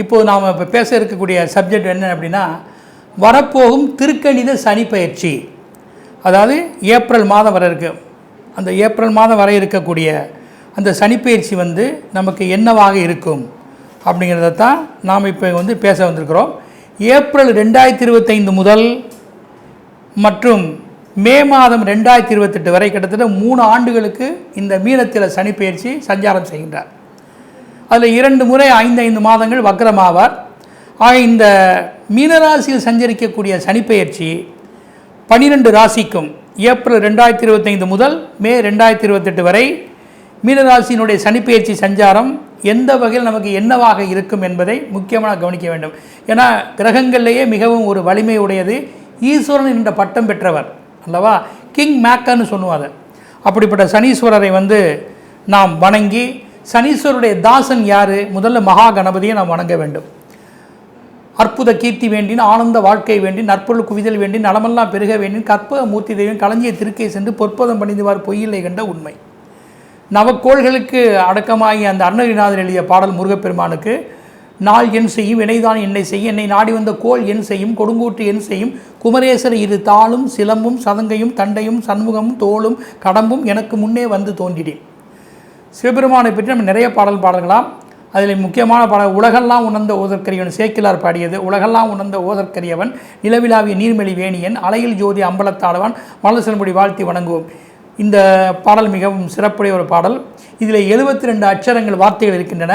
இப்போது நாம் இப்போ பேச இருக்கக்கூடிய சப்ஜெக்ட் என்ன அப்படின்னா வரப்போகும் திருக்கணித சனி பயிற்சி. அதாவது ஏப்ரல் மாதம் வர இருக்கு. அந்த ஏப்ரல் மாதம் வர இருக்கக்கூடிய அந்த சனிப்பயிற்சி வந்து நமக்கு என்னவாக இருக்கும் அப்படிங்கிறத தான் நாம் இப்போ வந்து பேச வந்திருக்கிறோம். ஏப்ரல் ரெண்டாயிரத்தி இருபத்தைந்து முதல் மற்றும் மே மாதம் ரெண்டாயிரத்தி இருபத்தெட்டு வரை கிட்டத்தட்ட மூணு ஆண்டுகளுக்கு இந்த மீனத்தில் சனிப்பெயர்ச்சி சஞ்சாரம் செய்கின்றார். அதில் இரண்டு முறை ஐந்து ஐந்து மாதங்கள் வக்ரமாவார் ஆக இந்த மீனராசியில் சஞ்சரிக்கக்கூடிய சனிப்பெயர்ச்சி பனிரெண்டு ராசிக்கும் ஏப்ரல் ரெண்டாயிரத்தி இருபத்தைந்து முதல் மே ரெண்டாயிரத்தி இருபத்தெட்டு வரை மீனராசியினுடைய சனிப்பெயர்ச்சி சஞ்சாரம் எந்த வகையில் நமக்கு என்னவாக இருக்கும் என்பதை முக்கியமாக கவனிக்க வேண்டும். ஏன்னா கிரகங்கள்லேயே மிகவும் ஒரு வலிமை உடையது ஈஸ்வரன் என்ற பட்டம் பெற்றவர். அல்லவா? கிங் மேக்கன்னு சொல்லுவார். அப்படிப்பட்ட சனீஸ்வரரை வந்து நாம் வணங்கி சனீஸ்வருடைய தாசன் யார்? முதல்ல மகா கணபதியை நாம் வணங்க வேண்டும். அற்புத கீர்த்தி வேண்டின் ஆனந்த வாழ்க்கை வேண்டி நற்பொருள் குவிதல் வேண்டி நலமெல்லாம் பெருக வேண்டின் கற்பக மூர்த்தி தெய்வம் களஞ்சிய திருக்கை சென்று பொற்பதம் பணிந்துவார் பொய்யில்லை கண்ட உண்மை. நவக்கோள்களுக்கு அடக்கமாகி அந்த அருணகிரிநாதர் எழுதிய பாடல் முருகப்பெருமானுக்கு நாள் என் செய்யும் வினைதான் என்னை செய்யும். என்னை நாடி வந்த கோள் என் செய்யும் கொடுங்கூற்று என் செய்யும். குமரேசர் இரு தாளும் சிலம்பும் சதங்கையும் தண்டையும் சண்முகமும் தோளும் கடம்பும் எனக்கு முன்னே வந்து தோன்றினேன் சிவபெருமானை பற்றி நம்ம நிறைய பாடல் பாடலாம். அதில் முக்கியமான பாடல் உலகெல்லாம் உணர்ந்த ஓதற்கரியவன் சேக்கிலார் பாடியது. உலகெல்லாம் உணர்ந்த ஓதற்கரியவன் நிலவிலாவிய நீர்மெளி வேணியன் அலையில் ஜோதி அம்பலத்தாளவன் மலசல்முடி வாழ்த்தி வணங்குவோம். இந்த பாடல் மிகவும் சிறப்புடைய ஒரு பாடல். இதில் எழுபத்தி ரெண்டு அச்சரங்கள் வார்த்தைகள் இருக்கின்றன.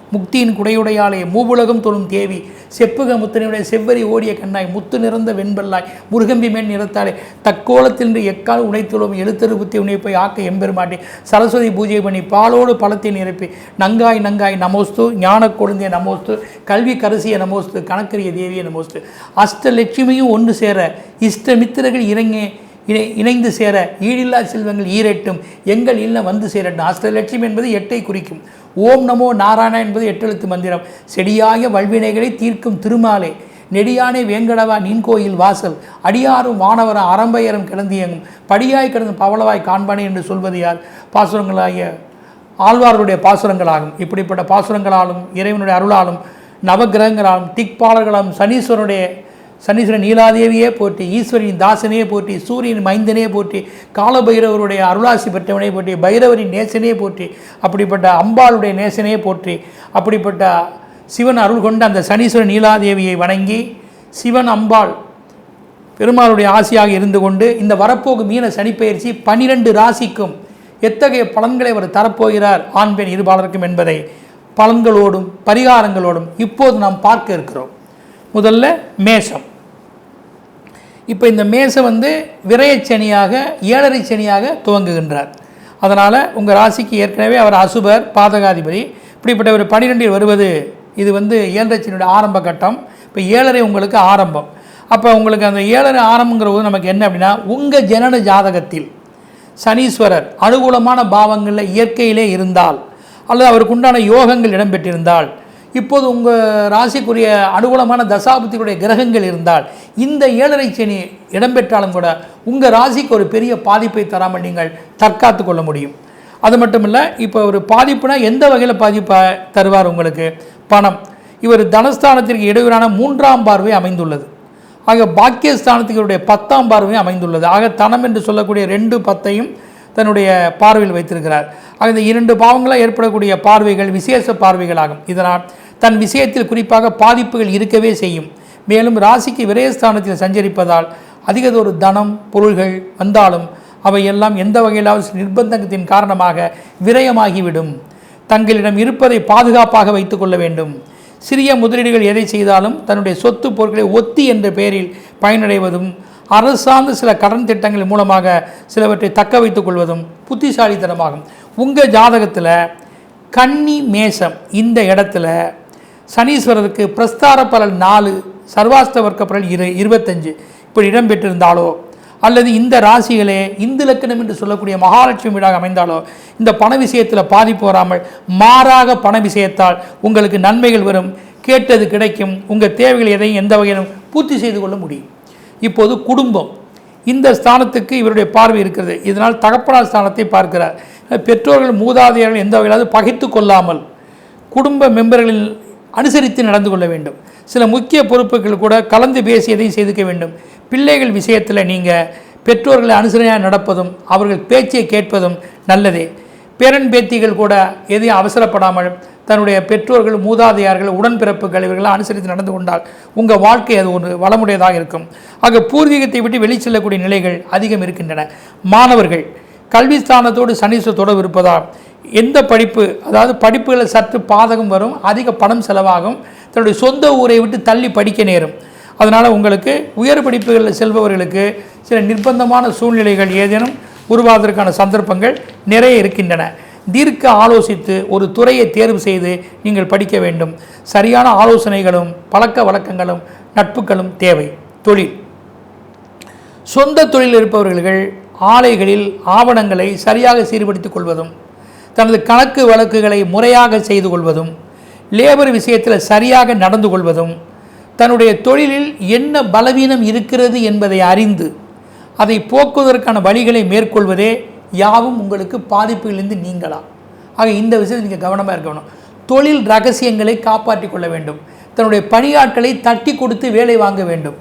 முக்தியின் குடையுடையாலே மூவுலகம் தொழும் தேவி. செப்புக முத்தனையுடைய செவ்வரி ஓடிய கண்ணாய் முத்து நிறந்த வெண்பல்லாய் முருகம்பி மேல் நிறத்தாலே தக்கோலத்தில் எக்கால் உடைத்துள்ளோம் எழுத்தரு புத்தி போய் ஆக்க எம்பெருமாட்டி. சரஸ்வதி பூஜை பண்ணி பாலோடு பழத்தை நிரப்பி. நங்காய் நங்காய் நமோஸ்து ஞான கொழுந்திய நமோஸ்து கல்வி கரசிய நமோஸ்து கணக்கரிய தேவிய நமோஸ்து. அஷ்டலட்சுமியும் ஒன்று சேர இஷ்டமித்திரர்கள் இறங்கி இணை இணைந்து சேர ஈடில்லா செல்வங்கள் ஈரெட்டும். எங்கள் இல்லம் வந்து சேரட்டும். அஷ்டலட்சுமி என்பது எட்டை குறிக்கும். ஓம் நமோ நாராயணா என்பது எட்டெழுத்து மந்திரம். செடியாய வல்வினைகளை தீர்க்கும் திருமாலே. நெடியானே வேங்கடவா நின் கோயில் வாசல். அடியாரும் வானவரம் அறம்பயரும் கிடந்தியங்கும் படியாய் கிடந்து பவளவாய் காண்பானே என்று சொல்வது யார்? பாசுரங்களாகிய ஆழ்வார்களுடைய பாசுரங்களாகும். இப்படிப்பட்ட பாசுரங்களாலும் இறைவனுடைய அருளாலும் நவகிரகங்களாலும் திக்பாலர்களாலும் சனீஸ்வரனுடைய சனீஸ்வரன் நீலாதேவியே போற்றி ஈஸ்வரின் தாசனையே போற்றி சூரியன் மைந்தனே போற்றி காலபைரவருடைய அருளாசி பெற்றவனே போற்றி பைரவரின் நேசனே போற்றி அப்படிப்பட்ட அம்பாளுடைய நேசனே போற்றி அப்படிப்பட்ட சிவன் அருள் கொண்ட அந்த சனீஸ்வரன் நீலாதேவியை வணங்கி சிவன் அம்பாள் பெருமாளுடைய ஆசியாக இருந்து கொண்டு இந்த வரப்போக்கு மீன சனிப்பெயர்ச்சி பனிரெண்டு ராசிக்கும் எத்தகைய பலன்களை அவர் தரப்போகிறார் ஆண் பெண் இருபாலருக்கும் என்பதை பலன்களோடும் பரிகாரங்களோடும் இப்போது நாம் பார்க்க இருக்கிறோம். முதல்ல மேஷம். இப்போ இந்த மேசை வந்து விரயச்சனியாக ஏழரை சனியாக துவங்குகின்றார். அதனால் உங்கள் ராசிக்கு ஏற்கனவே அவர் அசுபர் பாதகாதிபதி. இப்படிப்பட்ட ஒரு பனிரெண்டில் வருவது இது வந்து ஏழரை ஆரம்ப கட்டம். இப்போ ஏழரை உங்களுக்கு ஆரம்பம். அப்போ உங்களுக்கு அந்த ஏழரை ஆரம்பங்கிற போது நமக்கு என்ன அப்படின்னா உங்கள் ஜனன ஜாதகத்தில் சனீஸ்வரர் அனுகூலமான பாவங்களில் இயற்கையிலே இருந்தால் அல்லது அவருக்கு உண்டான யோகங்கள் இடம்பெற்றிருந்தால் இப்போது உங்கள் ராசிக்குரிய அனுகூலமான தசாபத்தியுடைய கிரகங்கள் இருந்தால் இந்த ஏழரை சனி இடம்பெற்றாலும் கூட உங்கள் ராசிக்கு ஒரு பெரிய பாதிப்பை தராமல் நீங்கள் தற்காத்து கொள்ள முடியும். அது மட்டும் இல்லை இப்போ ஒரு பாதிப்புனா எந்த வகையில் பாதிப்பை தருவார் உங்களுக்கு? பணம். இவர் தனஸ்தானத்திற்கு இடையூறான மூன்றாம் பார்வை அமைந்துள்ளது. ஆக பாக்கியஸ்தானத்திற்குடைய பத்தாம் பார்வையும் அமைந்துள்ளது. ஆக தனம் என்று சொல்லக்கூடிய ரெண்டு பத்தையும் தன்னுடைய பார்வையில் வைத்திருக்கிறார். ஆக இந்த இரண்டு பாவங்களாக ஏற்படக்கூடிய பார்வைகள் விசேஷ பார்வைகளாகும். இதனால் தன் விஷயத்தில் குறிப்பாக பாதிப்புகள் இருக்கவே செய்யும். மேலும் ராசிக்கு விரயஸ்தானத்தில் சஞ்சரிப்பதால் அதிகதொரு தனம் பொருள்கள் வந்தாலும் அவையெல்லாம் எந்த வகையிலாவது நிர்பந்தத்தின் காரணமாக விரயமாகிவிடும். தங்களிடம் இருப்பதை பாதுகாப்பாக வைத்துக்கொள்ள வேண்டும். சிறிய முதலீடுகள் எதை செய்தாலும் தன்னுடைய சொத்து பொருட்களை ஒத்தி என்ற பெயரில் பயனடைவதும் அரசார்ந்த சில கடன் திட்டங்கள் மூலமாக சிலவற்றை தக்க வைத்துக் கொள்வதும் புத்திசாலித்தனமாகும். உங்கள் ஜாதகத்தில் கன்னி மேசம் இந்த இடத்துல சனீஸ்வரருக்கு பிரஸ்தார பலன் நாலு சர்வாஸ்த வர்க்க பலன் இரு இருபத்தஞ்சு. இப்படி இடம்பெற்றிருந்தாலோ அல்லது இந்த ராசிகளே இந்து லக்கணம் என்று சொல்லக்கூடிய மகாலட்சுமி வீடாக அமைந்தாலோ இந்த பண விஷயத்தில் பாதிப்பு வராமல் மாறாக பண விஷயத்தால் உங்களுக்கு நன்மைகள் வரும். கேட்டது கிடைக்கும். உங்கள் தேவைகள் எதையும் எந்த வகையிலும் பூர்த்தி செய்து கொள்ள முடியும். இப்போது குடும்பம். இந்த ஸ்தானத்துக்கு இவருடைய பார்வை இருக்கிறது. இதனால் தகப்பனார் ஸ்தானத்தை பார்க்கிறார். பெற்றோர்கள் மூதாதையர்கள் எந்த வகையிலாவது பகைத்து கொள்ளாமல் குடும்ப மெம்பர்களில் அனுசரித்து நடந்து கொள்ள வேண்டும். சில முக்கிய பொறுப்புகள் கூட கலந்து பேசி எதையும் செய்துக்க வேண்டும். பிள்ளைகள் விஷயத்தில் நீங்கள் பெற்றோர்களை அனுசரணையாக நடப்பதும் அவர்கள் பேச்சை கேட்பதும் நல்லதே. பேரன் பேத்திகள் கூட எதையும் அவசரப்படாமல் தன்னுடைய பெற்றோர்கள் மூதாதையார்கள் உடன்பிறப்புகள் இவர்களாம் அனுசரித்து நடந்து கொண்டால் உங்கள் வாழ்க்கை அது ஒரு வளமுடையதாக இருக்கும். ஆக பூர்வீகத்தை விட்டு வெளி செல்லக்கூடிய நிலைகள் அதிகம் இருக்கின்றன. மாணவர்கள் கல்வி ஸ்தானத்தோடு சனீஸ்வர தொடர்பு இருப்பதால் எந்த படிப்பு அதாவது படிப்புகளில் சற்று பாதகம் வரும் அதிக பணம் செலவாகும் தன்னுடைய சொந்த ஊரை விட்டு தள்ளி படிக்க நேரும். அதனால் உங்களுக்கு உயர் படிப்புகளில் செல்பவர்களுக்கு சில நிர்பந்தமான சூழ்நிலைகள் ஏதேனும் உருவாவதற்கான சந்தர்ப்பங்கள் நிறைய இருக்கின்றன. தீர்க்க ஆலோசித்து ஒரு துறையை தேர்வு செய்து நீங்கள் படிக்க வேண்டும். சரியான ஆலோசனைகளும் பழக்க வழக்கங்களும் நட்புகளும் தேவை. தொழில். சொந்த தொழில் இருப்பவர்கள் ஆலைகளில் ஆவணங்களை சரியாக சீர்படுத்திக் கொள்வதும் தனது கணக்கு வழக்குகளை முறையாக செய்து கொள்வதும் லேபர் விஷயத்தில் சரியாக நடந்து கொள்வதும் தன்னுடைய தொழிலில் என்ன பலவீனம் இருக்கிறது என்பதை அறிந்து அதை போக்குவதற்கான வழிகளை மேற்கொள்வதே யாவும் உங்களுக்கு பாதிப்புகளிலிருந்து நீங்கலாம் ஆக இந்த விஷயத்தில் நீங்கள் கவனமாக இருக்கணும். தொழில் ரகசியங்களை காப்பாற்றிக் கொள்ள வேண்டும். தன்னுடைய பணியாட்களை தட்டி கொடுத்து வேலை வாங்க வேண்டும்.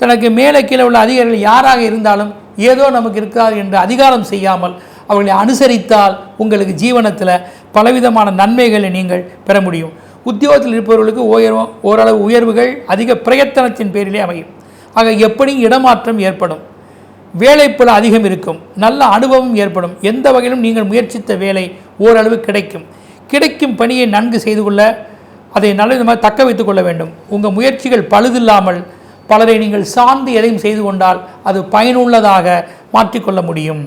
தனக்கு மேலே கீழே உள்ள அதிகாரிகள் யாராக இருந்தாலும் ஏதோ நமக்கு இருக்காது என்று அதிகாரம் செய்யாமல் அவர்களை அனுசரித்தால் உங்களுக்கு ஜீவனத்தில் பலவிதமான நன்மைகளை நீங்கள் பெற முடியும். உத்தியோகத்தில் இருப்பவர்களுக்கு உயர்வு ஓரளவு உயர்வுகள் அதிக பிரயத்தனத்தின் பேரிலே அமையும். ஆக எப்படியும் இடமாற்றம் ஏற்படும்? வேலைப்பள அதிகம் இருக்கும். நல்ல அனுபவம் ஏற்படும். எந்த வகையிலும் நீங்கள் முயற்சித்த வேலை ஓரளவு கிடைக்கும். கிடைக்கும் பணியை நன்கு செய்து கொள்ள அதை நல்ல விதமாக தக்க வைத்துக் கொள்ள வேண்டும். உங்கள் முயற்சிகள் பழுதில்லாமல் பலரை நீங்கள் சார்ந்து எதையும் செய்து கொண்டால் அது பயனுள்ளதாக மாற்றிக்கொள்ள முடியும்.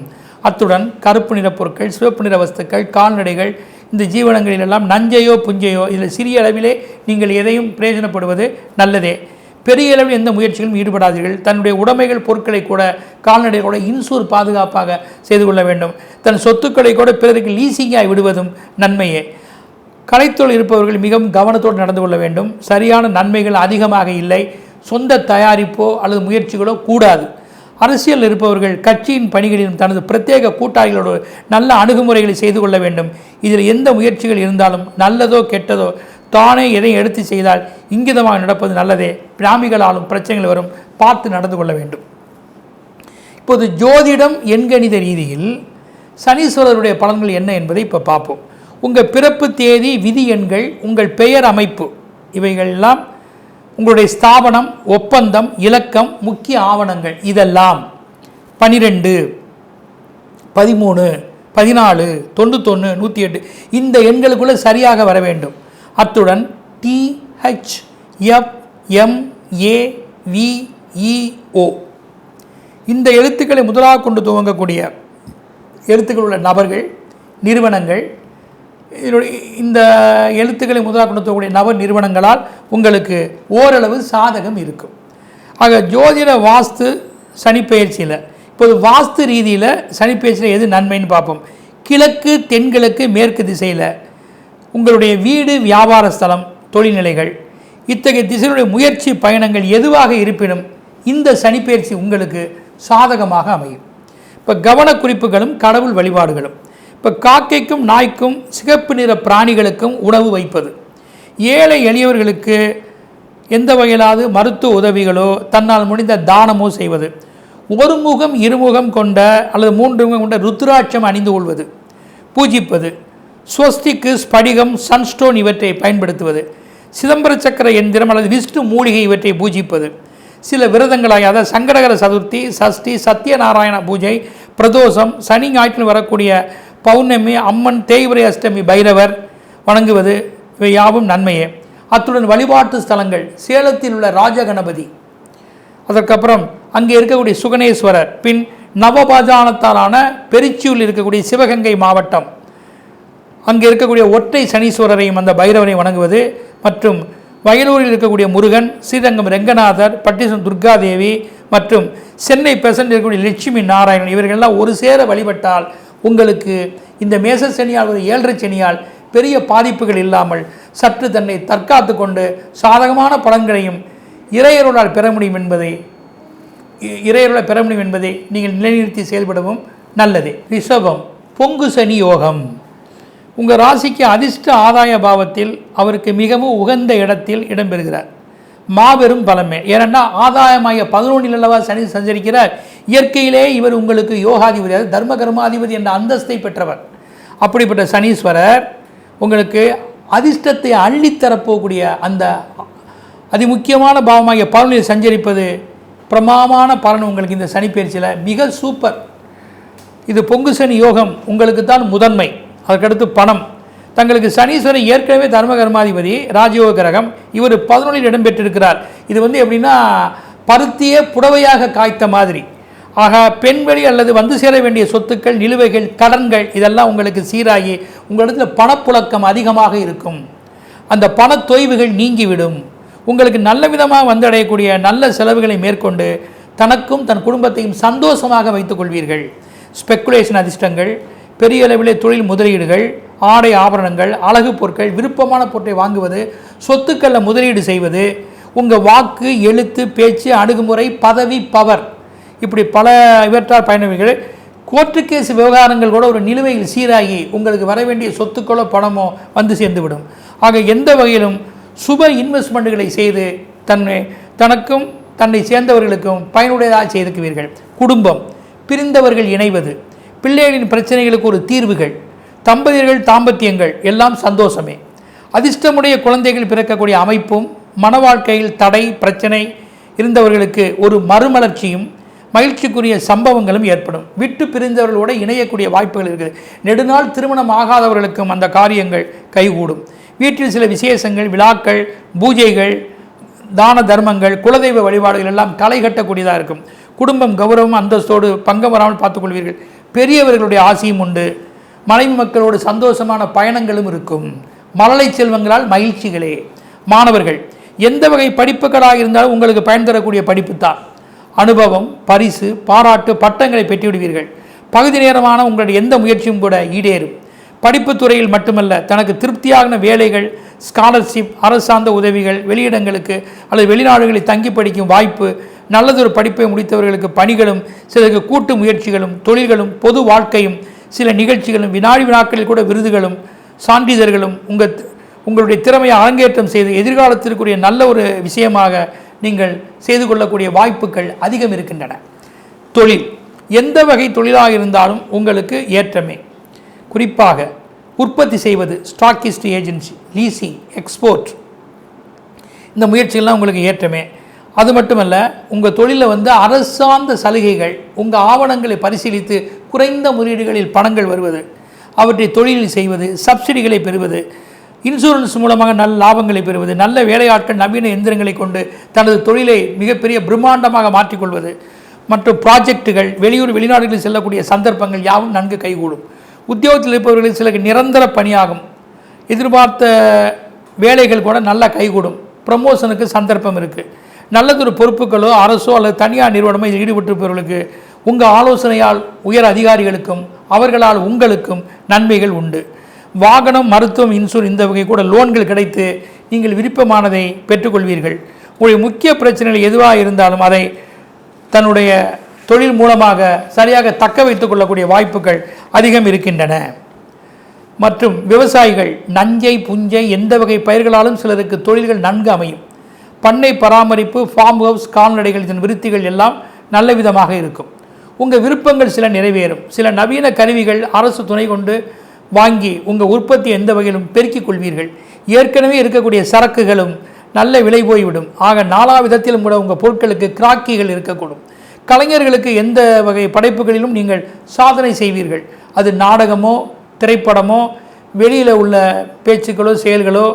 அத்துடன் கருப்பு நிற பொருட்கள் சிவப்பு நிற வஸ்துக்கள் கால்நடைகள் இந்த ஜீவனங்களிலெல்லாம் நஞ்சையோ புஞ்சையோ இதில் சிறிய அளவிலே நீங்கள் எதையும் பிரயோஜனப்படுவது நல்லதே. பெரிய அளவில் எந்த முயற்சிகளும் ஈடுபடாதீர்கள். தன்னுடைய உடைமைகள் பொருட்களை கூட கால்நடை கூட இன்சூர் பாதுகாப்பாக செய்து கொள்ள வேண்டும். தன் சொத்துக்களை கூட பிறருக்கு லீசிங்காய் விடுவதும் நன்மையே. கலைத்தொழில் இருப்பவர்கள் மிகவும் கவனத்தோடு நடந்து கொள்ள வேண்டும். சரியான நன்மைகள் அதிகமாக இல்லை. சொந்த தயாரிப்போ அல்லது முயற்சிகளோ கூடாது. அரசியல் இருப்பவர்கள் கட்சியின் பணிகளிலும் தனது பிரத்யேக கூட்டாளிகளோடு நல்ல அணுகுமுறைகளை செய்து கொள்ள வேண்டும். இதில் எந்த முயற்சிகள் இருந்தாலும் நல்லதோ கெட்டதோ தானே எதை எடுத்து செய்தால் இங்கிதமாக நடப்பது நல்லதே. பிராமிகளாலும் பிரச்சனைகள் வரும். பார்த்து நடந்து கொள்ள வேண்டும். இப்போது ஜோதிடம் எண்கணித ரீதியில் சனீஸ்வரருடைய பலன்கள் என்ன என்பதை இப்போ பார்ப்போம். உங்கள் பிறப்பு தேதி விதி எண்கள் உங்கள் பெயர் அமைப்பு இவைகளெல்லாம் உங்களுடைய ஸ்தாபனம் ஒப்பந்தம் இலக்கம் முக்கிய ஆவணங்கள் இதெல்லாம். பனிரெண்டு பதிமூணு பதினாலு தொண்ணூத்தொன்று நூற்றி எட்டு இந்த எண்களுக்குள்ளே சரியாக வர வேண்டும். அத்துடன் D H F M A V E O இந்த எழுத்துக்களை முதலாக கொண்டு துவங்கக்கூடிய எழுத்துக்கள் உள்ள நபர்கள் நிறுவனங்கள் இதனுடைய இந்த எழுத்துக்களை முதலாக கொண்டு நவ நிறுவனங்களால் உங்களுக்கு ஓரளவு சாதகம் இருக்கும். ஆக ஜோதிட வாஸ்து சனிப்பெயர்ச்சியில் இப்போது வாஸ்து ரீதியில் சனிப்பெயர்ச்சியில் எது நன்மைன்னு பார்ப்போம். கிழக்கு தென்கிழக்கு மேற்கு திசையில் உங்களுடைய வீடு வியாபார ஸ்தலம் தொழில்நிலைகள் இத்தகைய திசையினுடைய முயற்சி பயணங்கள் எதுவாக இருப்பினும் இந்த சனிப்பெயர்ச்சி உங்களுக்கு சாதகமாக அமையும். இப்போ கவனக்குறிப்புகளும் கடவுள் வழிபாடுகளும். இப்போ காக்கைக்கும் நாய்க்கும் சிகப்பு நிற பிராணிகளுக்கும் உணவு வைப்பது. ஏழை எளியவர்களுக்கு எந்த வகையிலாவது மருத்துவ உதவிகளோ தன்னால் முடிந்த தானமோ செய்வது. ஒரு முகம் இருமுகம் கொண்ட அல்லது மூன்று முகம் கொண்ட ருத்ராட்சம் அணிந்து கொள்வது. பூஜிப்பது. ஸ்வஸ்திக்கு ஸ்படிகம் சன்ஸ்டோன் இவற்றை பயன்படுத்துவது. சிதம்பர சக்கர எந்திரம் அல்லது விஷ்ணு மூலிகை இவற்றை பூஜிப்பது. சில விரதங்களாக அதாவது சங்கடகர சதுர்த்தி சஷ்டி சத்யநாராயண பூஜை பிரதோஷம் சனி ஞாயிற்றில் வரக்கூடிய பௌர்ணமி அம்மன் தேய்பிரை அஷ்டமி பைரவர் வணங்குவது இவை யாவும் நன்மையே. அத்துடன் வழிபாட்டு ஸ்தலங்கள் சேலத்தில் உள்ள ராஜகணபதி. அதற்கப்புறம் அங்கே இருக்கக்கூடிய சுகனேஸ்வரர் பின் நவபாஜானத்தாலான பெருச்சியூரில் இருக்கக்கூடிய சிவகங்கை மாவட்டம். அங்கே இருக்கக்கூடிய ஒற்றை சனீஸ்வரரையும் அந்த பைரவரையும் வணங்குவது மற்றும் வயலூரில் இருக்கக்கூடிய முருகன் ஸ்ரீரங்கம் ரெங்கநாதர் பட்டிசம் துர்காதேவி மற்றும் சென்னை பெசன்ட் இருக்கக்கூடிய லட்சுமி நாராயணன் இவர்களெல்லாம் ஒரு சேர வழிபட்டால் உங்களுக்கு இந்த மேச சனியால் ஒரு ஏழரை சனியால் பெரிய பாதிப்புகள் இல்லாமல் சற்று தன்னை தற்காத்து கொண்டு சாதகமான பலன்களையும் இறையருளால் பெற முடியும் என்பதை இ- பெற முடியும் என்பதை நீங்கள் நிலைநிறுத்தி செயல்படவும் நல்லது. ரிஷபம் பொங்கு சனி யோகம். உங்கள் ராசிக்கு அதிர்ஷ்ட ஆதாய பாவத்தில் அவருக்கு மிகவும் உகந்த இடத்தில் இடம்பெறுகிறார். மாபெரும் பலமே. ஏனென்னா ஆதாயமாகிய பதினொன்றில் அல்லவா சனி சஞ்சரிக்கிறார். இயற்கையிலே இவர் உங்களுக்கு யோகாதிபதி அதாவது தர்ம கர்மாதிபதி என்ற அந்தஸ்தை பெற்றவர். அப்படிப்பட்ட சனீஸ்வரர் உங்களுக்கு அதிர்ஷ்டத்தை அள்ளித்தரப்போகக்கூடிய அந்த அதிமுக்கியமான பாவமாகிய பலனில் சஞ்சரிப்பது பிரமாமான பலன் உங்களுக்கு இந்த சனிப்பயிற்சியில் மிக சூப்பர். இது பொங்கு சனி யோகம் உங்களுக்கு தான் முதன்மை. அதற்கடுத்து பணம். தங்களுக்கு சனீஸ்வரன் ஏற்கனவே தர்ம கர்மாதிபதி ராஜயோக கிரகம் இவர் பதினொன்றில் இடம்பெற்றிருக்கிறார். இது வந்து எப்படின்னா பருத்தியே புடவையாக காய்த்த மாதிரி. ஆக பெண்வெளி அல்லது வந்து சேர வேண்டிய சொத்துக்கள் நிலுவைகள் கடன்கள் இதெல்லாம் உங்களுக்கு சீராகி உங்களிடத்தில் பணப்புழக்கம் அதிகமாக இருக்கும். அந்த பண தொய்வுகள் நீங்கிவிடும். உங்களுக்கு நல்ல விதமாக வந்தடையக்கூடிய நல்ல செலவுகளை மேற்கொண்டு தனக்கும் தன் குடும்பத்தையும் சந்தோஷமாக வைத்துக்கொள்வீர்கள் ஸ்பெக்குலேஷன் அதிர்ஷ்டங்கள் பெரிய அளவிலே தொழில் முதலீடுகள் ஆடை ஆபரணங்கள் அழகு பொருட்கள் விருப்பமான பொருட்களை வாங்குவது சொத்துக்களில் முதலீடு செய்வது உங்கள் வாக்கு எழுத்து பேச்சு அணுகுமுறை பதவி பவர் இப்படி பல இவற்றால் பயணவர்கள் கோர்ட்டு கேஸ் விவகாரங்கள் கூட ஒரு நிலுவையில் சீராகி உங்களுக்கு வர வேண்டிய சொத்துக்களோ பணமோ வந்து சேர்ந்துவிடும். ஆக எந்த வகையிலும் சுப இன்வெஸ்ட்மெண்ட்டுகளை செய்து தன்னை தனக்கும் தன்னை சேர்ந்தவர்களுக்கும் பயனுடையதாக செய்திருக்குவீர்கள் குடும்பம் பிரிந்தவர்கள் இணைவது பிள்ளைகளின் பிரச்சனைகளுக்கு ஒரு தீர்வுகள் தம்பதியர்கள் தாம்பத்தியங்கள் எல்லாம் சந்தோஷமே. அதிர்ஷ்டமுடைய குழந்தைகள் பிறக்கக்கூடிய அமைப்பும் மன வாழ்க்கையில் தடை பிரச்சனை இருந்தவர்களுக்கு ஒரு மறுமலர்ச்சியும் மகிழ்ச்சிக்குரிய சம்பவங்களும் ஏற்படும். விட்டு பிரிந்தவர்களோடு இணையக்கூடிய வாய்ப்புகள் இருக்குது. நெடுநாள் திருமணம் ஆகாதவர்களுக்கும் அந்த காரியங்கள் கைகூடும். வீட்டில் சில விசேஷங்கள் விழாக்கள் பூஜைகள் தான தர்மங்கள் குலதெய்வ வழிபாடுகள் எல்லாம் களை கட்டக்கூடியதாக இருக்கும். குடும்பம் கௌரவம் அந்தஸ்தோடு பங்கம் வராமல் பார்த்துக்கொள்வீர்கள். பெரியவர்களுடைய ஆசையும் உண்டு. மனைவி மக்களோடு சந்தோஷமான பயணங்களும் இருக்கும். மழலை செல்வங்களால் மகிழ்ச்சிகளே. மாணவர்கள் எந்த வகை படிப்புகளாக இருந்தாலும் உங்களுக்கு பயன் தரக்கூடிய படிப்பு தான். அனுபவம் பரிசு பாராட்டு பட்டங்களை பெற்றுவிடுவீர்கள். பகுதி நேரமான உங்களுடைய எந்த முயற்சியும் கூட ஈடேறும். படிப்பு துறையில் மட்டுமல்ல தனக்கு திருப்தியான வேலைகள் ஸ்காலர்ஷிப் அரசார்ந்த உதவிகள் வெளியிடங்களுக்கு அல்லது வெளிநாடுகளில் தங்கி படிக்கும் வாய்ப்பு நல்லதொரு படிப்பை முடித்தவர்களுக்கு பணிகளும் சிலருக்கு கூட்டு முயற்சிகளும் தொழில்களும் பொது வாழ்க்கையும் சில நிகழ்ச்சிகளும் வினாடி வினாக்களில் கூட விருதுகளும் சான்றிதழ்களும் உங்கள் உங்களுடைய திறமையை அரங்கேற்றம் செய்து எதிர்காலத்திற்குரிய நல்ல ஒரு விஷயமாக நீங்கள் செய்து கொள்ளக்கூடிய வாய்ப்புகள் அதிகம் இருக்கின்றன. தொழில். எந்த வகை தொழிலாக இருந்தாலும் உங்களுக்கு ஏற்றமே. குறிப்பாக உற்பத்தி செய்வது ஸ்டாக்கிஸ்ட் ஏஜென்சி லீசிங் எக்ஸ்போர்ட் இந்த முயற்சிகள்லாம் உங்களுக்கு ஏற்றமே. அது மட்டுமல்ல உங்கள் தொழிலில் வந்து அரசார்ந்த சலுகைகள் உங்கள் ஆவணங்களை பரிசீலித்து குறைந்த முதலீடுகளில் பணங்கள் வருவது அவற்றை தொழிலில் செய்வது சப்சிடிகளை பெறுவது இன்சூரன்ஸ் மூலமாக நல்ல லாபங்களை பெறுவது நல்ல வேலையாட்கள் நவீன எந்திரங்களை கொண்டு தனது தொழிலை மிகப்பெரிய பிரம்மாண்டமாக மாற்றிக்கொள்வது மற்றும் ப்ராஜெக்ட்டுகள் வெளியூர் வெளிநாடுகளில் செல்லக்கூடிய சந்தர்ப்பங்கள் யாவும் நன்கு கைகூடும். உத்தியோகத்தில் இருப்பவர்களுக்கு சில நிரந்தர பணியாகும். எதிர்பார்த்த வேலைகள் கூட நல்லா கைகூடும். ப்ரமோஷனுக்கு சந்தர்ப்பம் இருக்குது நல்லதொரு பொறுப்புகளோ அரசோ அல்லது தனியார் நிறுவனமோ இதில் ஈடுபட்டிருப்பவர்களுக்கு உங்கள் ஆலோசனையால் உயர் அதிகாரிகளுக்கும் அவர்களால் உங்களுக்கும் நன்மைகள் உண்டு. வாகனம் மருத்துவம் இன்சூர் இந்த வகை கூட லோன்கள் கிடைத்து நீங்கள் விருப்பமானதை பெற்றுக்கொள்வீர்கள். உங்களுடைய முக்கிய பிரச்சனைகள் எதுவாக இருந்தாலும் அதை தன்னுடைய தொழில் மூலமாக சரியாக தக்க வைத்துக் கொள்ளக்கூடிய வாய்ப்புகள் அதிகம் இருக்கின்றன. மற்றும் விவசாயிகள் நஞ்சை புஞ்சை எந்த வகை பயிர்களாலும் சிலருக்கு தொழில்கள் நன்கு அமையும். பண்ணை பராமரிப்பு ஃபார்ம் ஹவுஸ் கால்நடைகள் இதன் விருத்திகள் எல்லாம் நல்ல விதமாக இருக்கும். உங்கள் விருப்பங்கள் சில நிறைவேறும். சில நவீன கருவிகள் அரசு துணை கொண்டு வாங்கி உங்கள் உற்பத்தி எந்த வகையிலும் பெருக்கிக் கொள்வீர்கள். ஏற்கனவே இருக்கக்கூடிய சரக்குகளும் நல்ல விலை போய்விடும். ஆக நாலா விதத்திலும் கூட உங்கள் பொருட்களுக்கு கிராக்கிகள் இருக்கக்கூடும். கலைஞர்களுக்கு எந்த வகை படைப்புகளிலும் நீங்கள் சாதனை செய்வீர்கள். அது நாடகமோ திரைப்படமோ வெளியில் உள்ள பேச்சுக்களோ செயல்களோ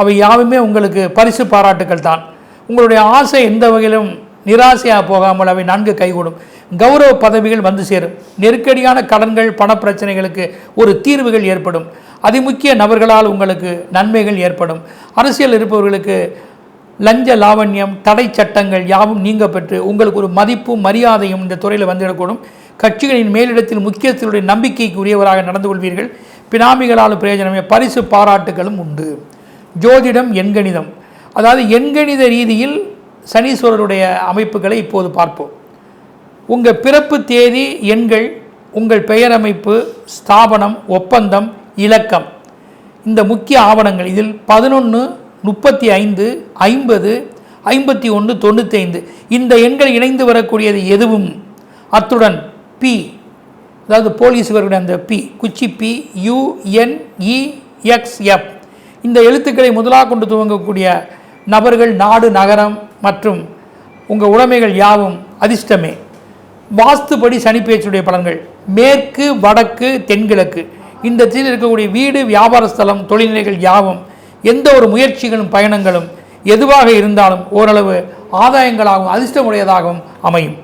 அவை யாவுமே உங்களுக்கு பரிசு பாராட்டுக்கள் தான். உங்களுடைய ஆசை எந்த வகையிலும் நிராசையாக போகாமல் அவை நன்கு கைகூடும். கௌரவ பதவிகள் வந்து சேரும். நெருக்கடியான கடன்கள் பணப்பிரச்சனைகளுக்கு ஒரு தீர்வுகள் ஏற்படும். அதிமுக்கிய நபர்களால் உங்களுக்கு நன்மைகள் ஏற்படும். அரசியல் இருப்பவர்களுக்கு லஞ்ச லாவண்யம் தடை சட்டங்கள் யாவும் நீங்க பெற்று உங்களுக்கு ஒரு மதிப்பும் மரியாதையும் இந்த துறையில் வந்துவிடக்கூடும். கட்சிகளின் மேலிடத்தில் முக்கியத்தினுடைய நம்பிக்கைக்கு உரியவராக நடந்து கொள்வீர்கள். பினாமிகளாலும் பிரயோஜனமே பரிசு பாராட்டுகளும் உண்டு. ஜோதிடம் எண்கணிதம். அதாவது எண்கணித ரீதியில் சனீஸ்வரருடைய அமைப்புகளை இப்போது பார்ப்போம். உங்கள் பிறப்பு தேதி எண்கள் உங்கள் பெயர் அமைப்பு ஸ்தாபனம் ஒப்பந்தம் இலக்கம். இந்த முக்கிய ஆவணங்கள் இதில் பதினொன்று முப்பத்தி ஐந்து ஐம்பது ஐம்பத்தி ஒன்று தொண்ணூத்தைந்து இந்த எண்கள் இணைந்து வரக்கூடியது எதுவும்? அத்துடன் பி அதாவது போலீஸ் வரக்கூடிய அந்த பி குச்சி பி யுஎன்இஎக்ஸ்எஃப் இந்த எழுத்துக்களை முதலாக கொண்டு துவங்கக்கூடிய நபர்கள் நாடு நகரம் மற்றும் உங்கள் உடைமைகள் யாவும் அதிர்ஷ்டமே. வாஸ்துபடி சனிப்பேச்சுடைய பலன்கள். மேற்கு வடக்கு தென்கிழக்கு. இந்த திசையில் இருக்கக்கூடிய வீடு வியாபார ஸ்தலம் தொழில்நிலைகள் யாவும் எந்த ஒரு முயற்சிகளும் பயணங்களும் எதுவாக இருந்தாலும் ஓரளவு ஆதாயங்களாகவும் அதிர்ஷ்டமுடையதாகவும் அமையும்.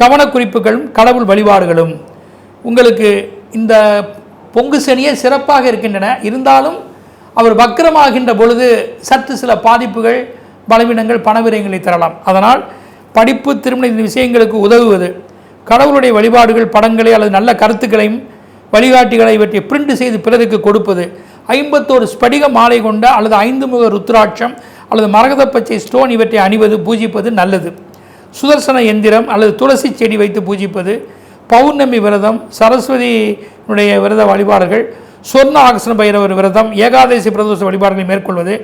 கவனக்குறிப்புகளும் கடவுள் வழிபாடுகளும் உங்களுக்கு இந்த பொங்கு சனியே சிறப்பாக இருக்கின்றன. இருந்தாலும் அவர் வக்கரமாகின்ற பொழுது சற்று சில பாதிப்புகள் பலவீனங்கள் பணவிரயங்களை தரலாம். அதனால் படிப்பு திருமண இந்த விஷயங்களுக்கு உதவுவது கடவுளுடைய வழிபாடுகள் படங்களை அல்லது நல்ல கருத்துக்களையும் வழிகாட்டிகளை இவற்றை பிரிண்ட் செய்து பிறருக்கு கொடுப்பது ஐம்பத்தோரு ஸ்படிக மாலை கொண்ட அல்லது ஐந்து முக ருத்ராட்சம் அல்லது மரகத பச்சை ஸ்டோன் இவற்றை அணிவது பூஜிப்பது நல்லது. சுதர்சன எந்திரம் அல்லது துளசி செடி வைத்து பூஜிப்பது பௌர்ணமி விரதம் சரஸ்வதியினுடைய விரத வழிபாடுகள் சொர்ண ஆகசன பைரவர் விரதம் ஏகாதசி பிரதோஷ வழிபாடுகளை மேற்கொள்வது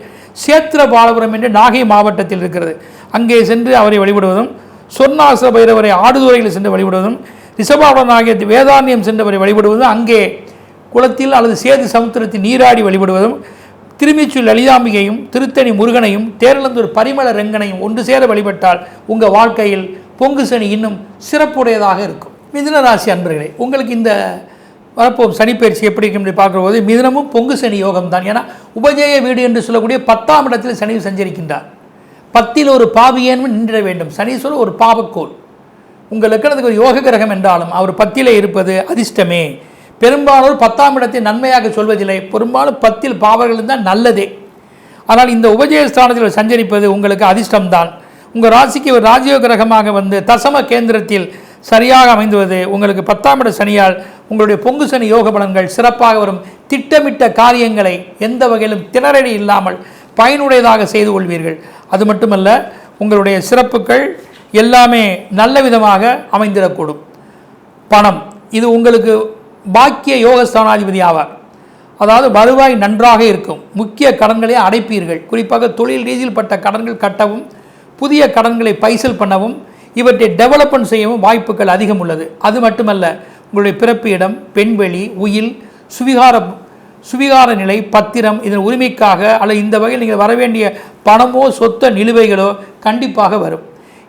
சேத்திர பாலபுரம் என்று நாகை மாவட்டத்தில் இருக்கிறது. அங்கே சென்று அவரை வழிபடுவதும் சொர்ணாசன பைரவரை ஆடுதுறையில் சென்று வழிபடுவதும் ரிஷபாவன் ஆகிய வேதாந்தியம் சென்றவரை வழிபடுவதும் அங்கே குளத்தில் அல்லது சேது சமுத்திரத்தில் நீராடி வழிபடுவதும் திருமிச்சு லலிதாம்பிகையும் திருத்தணி முருகனையும் தேரலந்தூர் பரிமள ரெங்கனையும் ஒன்று சேர வழிபட்டால் உங்கள் வாழ்க்கையில் பொங்கு சனி இன்னும் சிறப்புடையதாக இருக்கும். மிதுன ராசி அன்பர்களே உங்களுக்கு இந்த வரப்போம் சனிப்பயிற்சி எப்படி இருக்கும் என்று பார்க்கும்போது மிதனமும் பொங்கு சனி யோகம் தான் ஏன்னா உபஜய வீடு என்று சொல்லக்கூடிய பத்தாம் இடத்தில் சனி சஞ்சரிக்கின்றார். பத்தில் ஒரு பாவியேனும் நின்ற வேண்டும்? சனீஸ்வரர் ஒரு பாவக்கோள். உங்கள் லக்கணத்துக்கு ஒரு யோக கிரகம் என்றாலும் அவர் பத்திலே இருப்பது அதிர்ஷ்டமே. பெரும்பாலும் பத்தாம் இடத்தை நன்மையாக சொல்வதில்லை. பெரும்பாலும் பத்தில் பாவர்கள் தான் நல்லதே. ஆனால் இந்த உபஜய ஸ்தானத்தில் சஞ்சரிப்பது உங்களுக்கு அதிர்ஷ்டம்தான். உங்கள் ராசிக்கு ஒரு ராஜயோக கிரகமாக வந்து தசம கேந்திரத்தில் சரியாக அமைந்துவது உங்களுக்கு பத்தாம் இட சனியால் உங்களுடைய பொங்கு சனி யோக பலன்கள் சிறப்பாக வரும். திட்டமிட்ட காரியங்களை எந்த வகையிலும் திணறடி இல்லாமல் பயனுடையதாக செய்து கொள்வீர்கள். அது மட்டுமல்ல உங்களுடைய சிறப்புகள் எல்லாமே நல்ல விதமாக அமைந்திடக்கூடும். பணம் இது உங்களுக்கு பாக்கிய யோகஸ்தானாதிபதி ஆவார். அதாவது வருவாய் நன்றாக இருக்கும். முக்கிய கடன்களை அடைப்பீர்கள். குறிப்பாக தொழில் ரீதியில் பட்ட கடன்கள் கட்டவும் புதிய கடன்களை பைசல் பண்ணவும் இவற்றை டெவலப்மெண்ட் செய்யவும் வாய்ப்புகள் அதிகம் உள்ளது. அது மட்டுமல்ல உங்களுடைய பிறப்பு இடம் பெண்வெளி உயில் சுவிகார சுவிகார நிலை பத்திரம் இதன் உரிமைக்காக அல்லது இந்த வகையில் நீங்கள் வர வேண்டிய பணமோ சொத்த நிலுவைகளோ கண்டிப்பாக வரும்.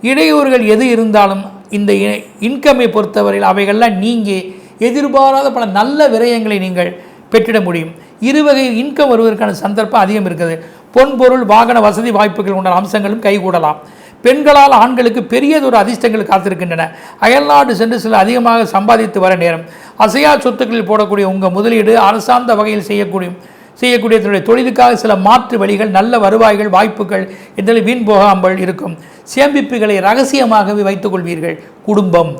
இடையூறுகள் எது இருந்தாலும் இந்த இ- இன்கம்மை பொறுத்தவரையில் அவைகள்லாம் நீங்கி எதிர்பாராத பல நல்ல விரயங்களை நீங்கள் பெற்றிட முடியும். இருவகை இன்கம் வருவதற்கான சந்தர்ப்பம் அதிகம் இருக்குது பொன்பொருள் வாகன வசதி வாய்ப்புகள் உண்டான அம்சங்களும் கைகூடலாம். பெண்களால் ஆண்களுக்கு பெரியதொரு அதிர்ஷ்டங்கள் காத்திருக்கின்றன. அயல்நாடு சென்று சில அதிகமாக சம்பாதித்து வர நேரம். அசையா சொத்துக்களில் போடக்கூடிய உங்கள் முதலீடு அரசாந்த வகையில் செய்யக்கூடிய செய்யக்கூடிய தன்னுடைய தொழிலுக்காக சில மாற்று வழிகள் நல்ல வருவாய்கள் வாய்ப்புகள் இதில் வீண் போகாமல் இருக்கும். சேமிப்புகளை ரகசியமாகவே வைத்துக் கொள்வீர்கள். குடும்பம்.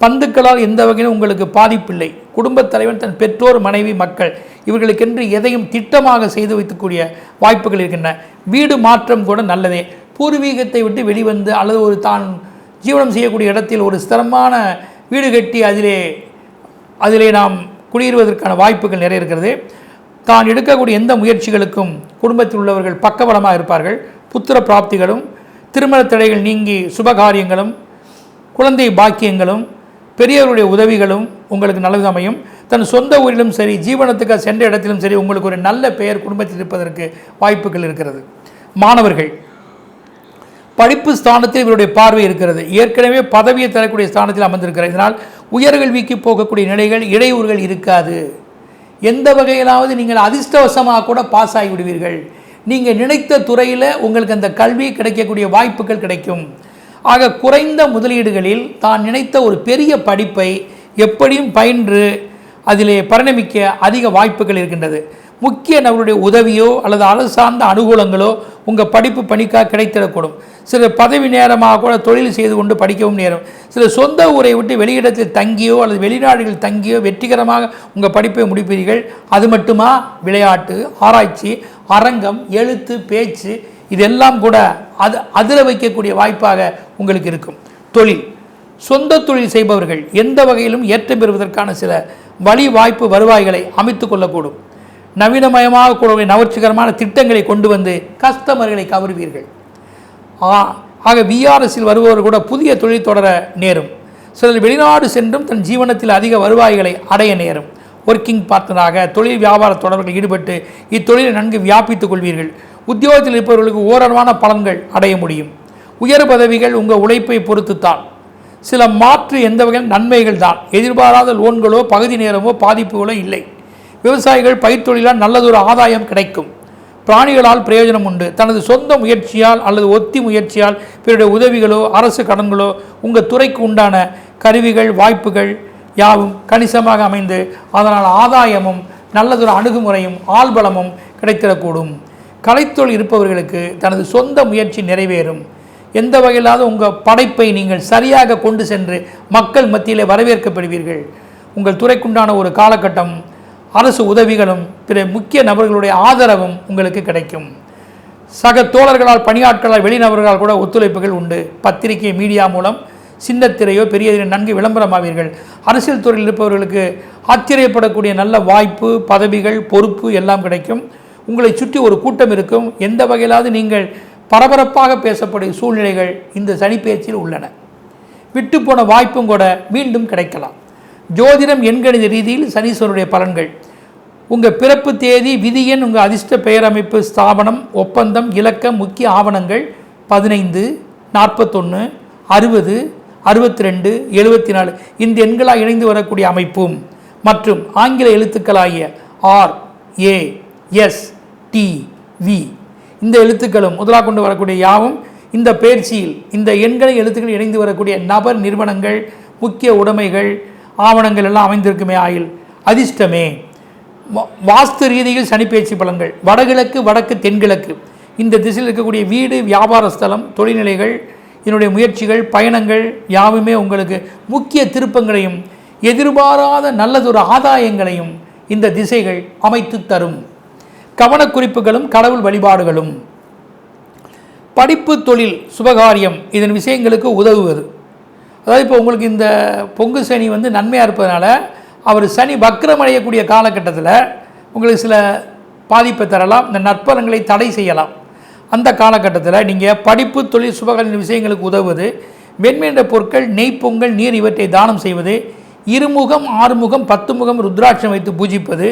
பந்துக்களால் எந்த வகையிலும் உங்களுக்கு பாதிப்பில்லை. குடும்பத் தலைவன் தன் பெற்றோர் மனைவி மக்கள் இவர்களுக்கென்று எதையும் திட்டமாக செய்து வைத்துக்கூடிய வாய்ப்புகள் இருக்கின்றன. வீடு மாற்றம் கூட நல்லதே. பூர்வீகத்தை விட்டு வெளிவந்து அல்லது ஒரு தான் ஜீவனம் செய்யக்கூடிய இடத்தில் ஒரு ஸ்திரமான வீடு கட்டி அதிலே அதிலே நாம் குடியேறுவதற்கான வாய்ப்புகள் நிறைய இருக்கிறது. தான் எடுக்கக்கூடிய எந்த முயற்சிகளுக்கும் குடும்பத்தில் உள்ளவர்கள் பக்கபலமாக இருப்பார்கள். புத்திர பிராப்திகளும் திருமண தடைகள் நீங்கி சுபகாரியங்களும் குழந்தை பாக்கியங்களும் பெரியவருடைய உதவிகளும் உங்களுக்கு நல்லது அமையும். தன் சொந்த ஊரிலும் சரி ஜீவனத்துக்கு சென்ற இடத்திலும் சரி உங்களுக்கு ஒரு நல்ல பெயர் குடும்பத்தில் இருப்பதற்கு வாய்ப்புகள் இருக்கிறது. மாணவர்கள் படிப்பு ஸ்தானத்தில் இவருடைய பார்வை இருக்கிறது. ஏற்கனவே பதவியை தரக்கூடிய ஸ்தானத்தில் அமர்ந்திருக்கிறார். இதனால் உயர்கல்விக்கு போகக்கூடிய நிலைகள் இடையூறுகள் இருக்காது. எந்த வகையிலாவது நீங்கள் அதிர்ஷ்டவசமாக கூட பாஸ் ஆகிவிடுவீர்கள் நீங்கள் நினைத்த துறையில் உங்களுக்கு அந்த கல்வி கிடைக்கக்கூடிய வாய்ப்புகள் கிடைக்கும். ஆக குறைந்த முதலீடுகளில் தான் நினைத்த ஒரு பெரிய படிப்பை எப்படியும் பயின்று அதிலே பரிணமிக்க அதிக வாய்ப்புகள் இருக்கின்றது. முக்கிய நபருடைய உதவியோ அல்லது அரசார்ந்த அனுகூலங்களோ உங்கள் படிப்பு பணிக்காக கிடைத்திடக்கூடும். சில பதவி நேரமாக கூட தொழில் செய்து கொண்டு படிக்கவும் நேரம். சில சொந்த ஊரை விட்டு வெளியிடத்தில் தங்கியோ அல்லது வெளிநாடுகளில் தங்கியோ வெற்றிகரமாக உங்கள் படிப்பை முடிப்பீர்கள். அது மட்டுமா? விளையாட்டு ஆராய்ச்சி அரங்கம் எழுத்து பேச்சு இதெல்லாம் கூட அது அதிர வைக்கக்கூடிய வாய்ப்பாக உங்களுக்கு இருக்கும். தொழில். சொந்த தொழில் செய்பவர்கள் எந்த வகையிலும் ஏற்றம் பெறுவதற்கான சில வழி வாய்ப்பு வருவாய்களை அமைத்து கொள்ளக்கூடும். நவீனமயமாக கூடிய நவர்ச்சிகரமான திட்டங்களை கொண்டு வந்து கஸ்டமர்களை கவருவீர்கள். ஆக விஆர்எஸில் வருபவர் கூட புதிய தொழில் தொடர நேரும். சிலர் வெளிநாடு சென்றும் தன் ஜீவனத்தில் அதிக வருவாய்களை அடைய நேரும். ஒர்க்கிங் பார்ட்னராக தொழில் வியாபார தொடர்பில் ஈடுபட்டு இத்தொழிலை நன்கு வியாபித்துக் கொள்வீர்கள். உத்தியோகத்தில் இருப்பவர்களுக்கு ஓரளவான பலன்கள் அடைய முடியும். உயர் பதவிகள் உங்கள் உழைப்பை பொறுத்துத்தான். சில மாற்று எந்த வகையில் நன்மைகள் தான். எதிர்பாராத லோன்களோ பகுதி நேரமோ பாதிப்புகளோ இல்லை. விவசாயிகள் பயிர்த்தொழிலால் நல்லதொரு ஆதாயம் கிடைக்கும். பிராணிகளால் பிரயோஜனம் உண்டு. தனது சொந்த முயற்சியால் அல்லது ஒத்தி முயற்சியால் பிறருடைய உதவிகளோ அரசு கடன்களோ உங்கள் துறைக்கு உண்டான கருவிகள் வாய்ப்புகள் யாவும் கணிசமாக அமைந்து அதனால் ஆதாயமும் நல்லதொரு அணுகுமுறையும் ஆள்பலமும் கிடைத்திடக்கூடும். கலைத்தொழில் இருப்பவர்களுக்கு தனது சொந்த முயற்சி நிறைவேறும். எந்த வகையிலாவது உங்கள் படைப்பை நீங்கள் சரியாக கொண்டு சென்று மக்கள் மத்தியிலே வரவேற்கப்படுவீர்கள். உங்கள் துறைக்குண்டான ஒரு காலகட்டம் அரசு உதவிகளும் பிற முக்கிய நபர்களுடைய ஆதரவும் உங்களுக்கு கிடைக்கும். சக தோழர்களால் பணியாட்களால் வெளிநபர்களால் கூட ஒத்துழைப்புகள் உண்டு. பத்திரிகை மீடியா மூலம் சின்னத்திரையோ பெரிய நன்கு விளம்பரமாவீர்கள். அரசியல் துறையில் இருப்பவர்களுக்கு ஆச்சரியப்படக்கூடிய நல்ல வாய்ப்பு பதவிகள் பொறுப்பு எல்லாம் கிடைக்கும். உங்களை சுற்றி ஒரு கூட்டம் இருக்கும். எந்த வகையிலாவது நீங்கள் பரபரப்பாக பேசப்படும் சூழ்நிலைகள் இந்த சனிப்பெயர்ச்சியில் உள்ளன. விட்டு போன வாய்ப்பும் கூட மீண்டும் கிடைக்கலாம். ஜோதிடம் எண்கணித ரீதியில் சனீஸ்வரனுடைய பலன்கள். உங்கள் பிறப்பு தேதி விதியன் உங்கள் அதிர்ஷ்ட பெயர் அமைப்பு ஸ்தாபனம் ஒப்பந்தம் இலக்கம் முக்கிய ஆவணங்கள் பதினைந்து நாற்பத்தொன்று அறுபது அறுபத்தி ரெண்டு எழுபத்தி நாலு இந்த எண்களாக இணைந்து வரக்கூடிய அமைப்பும் மற்றும் ஆங்கில எழுத்துக்களாகிய R A S T V. இந்த எழுத்துக்களும் முதலாக கொண்டு வரக்கூடிய யாவும் இந்த பயிற்சியில் இந்த எண்களை எழுத்துக்கள் இணைந்து வரக்கூடிய நபர் நிறுவனங்கள் முக்கிய உடைமைகள் ஆவணங்கள் எல்லாம் அமைந்திருக்குமே ஆயில் அதிர்ஷ்டமே. வாஸ்து ரீதியில் சனிப்பெயர்ச்சி பலன்கள். வடகிழக்கு வடக்கு தென்கிழக்கு. இந்த திசையில் இருக்கக்கூடிய வீடு வியாபார ஸ்தலம் தொழில்நிலைகள் என்னுடைய முயற்சிகள் பயணங்கள் யாவுமே உங்களுக்கு முக்கிய திருப்பங்களையும் எதிர்பாராத நல்லதொரு ஆதாயங்களையும் இந்த திசைகள் அமைத்து தரும். கவனக்குறிப்புகளும் கடவுள் வழிபாடுகளும். படிப்பு தொழில் சுபகாரியம் இதன் விஷயங்களுக்கு உதவுவது. அதாவது இப்போ உங்களுக்கு இந்த பொங்கு சனி வந்து நன்மையாக இருப்பதனால அவர் சனி வக்ரமடையக்கூடிய காலகட்டத்தில் உங்களுக்கு சில பாதிப்பை தரலாம் இந்த நற்பலங்களை தடை செய்யலாம். அந்த காலகட்டத்தில் நீங்கள் படிப்பு தொழில் சுபகாலின் விஷயங்களுக்கு உதவுவது வெண்மென்ற பொருட்கள் நெய் பொங்கல் நீர் இவற்றை தானம் செய்வது இருமுகம் ஆறுமுகம் பத்து முகம் ருத்ராட்சம் வைத்து பூஜிப்பது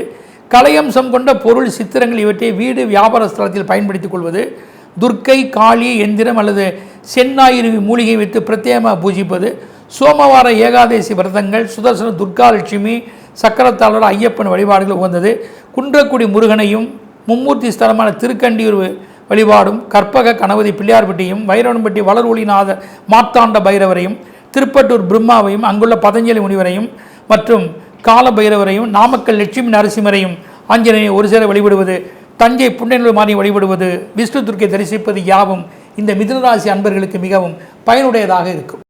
கலையம்சம் கொண்ட பொருள் சித்திரங்கள் இவற்றை வீடு வியாபார ஸ்தலத்தில் பயன்படுத்திக் கொள்வது துர்க்கை காளி எந்திரம் அல்லது செந்நாயிருவி மூலிகை வைத்து பிரத்யேகமாக பூஜிப்பது. சோமவார ஏகாதேசி விரதங்கள் சுதர்சன துர்காலட்சுமி சக்கரத்தாளர் ஐயப்பன் வழிபாடுகள் உகந்தது. குன்றக்குடி முருகனையும் மும்மூர்த்தி ஸ்தலமான திருக்கண்டியூர் வழிபாடும் கற்பக கணபதி பிள்ளையார்பட்டியும் வைரவன்பட்டி வளர்வொழிநாத மாத்தாண்ட மார்த்தாண்ட பைரவரையும் திருப்பட்டூர் பிரம்மாவையும் அங்குள்ள பதஞ்சலி முனிவரையும் மற்றும் கால பைரவரையும் நாமக்கல் லட்சுமி நரசிம்மரையும் ஆஞ்சநேயை ஒரு சேர வழிபடுவது. தஞ்சை புண்ணியநூல் மாறி வழிபடுவது. விஷ்ணு துர்க்கை தரிசிப்பது யாவும் இந்த மிதுனராசி அன்பர்களுக்கு மிகவும் பயனுடையதாக இருக்கும்.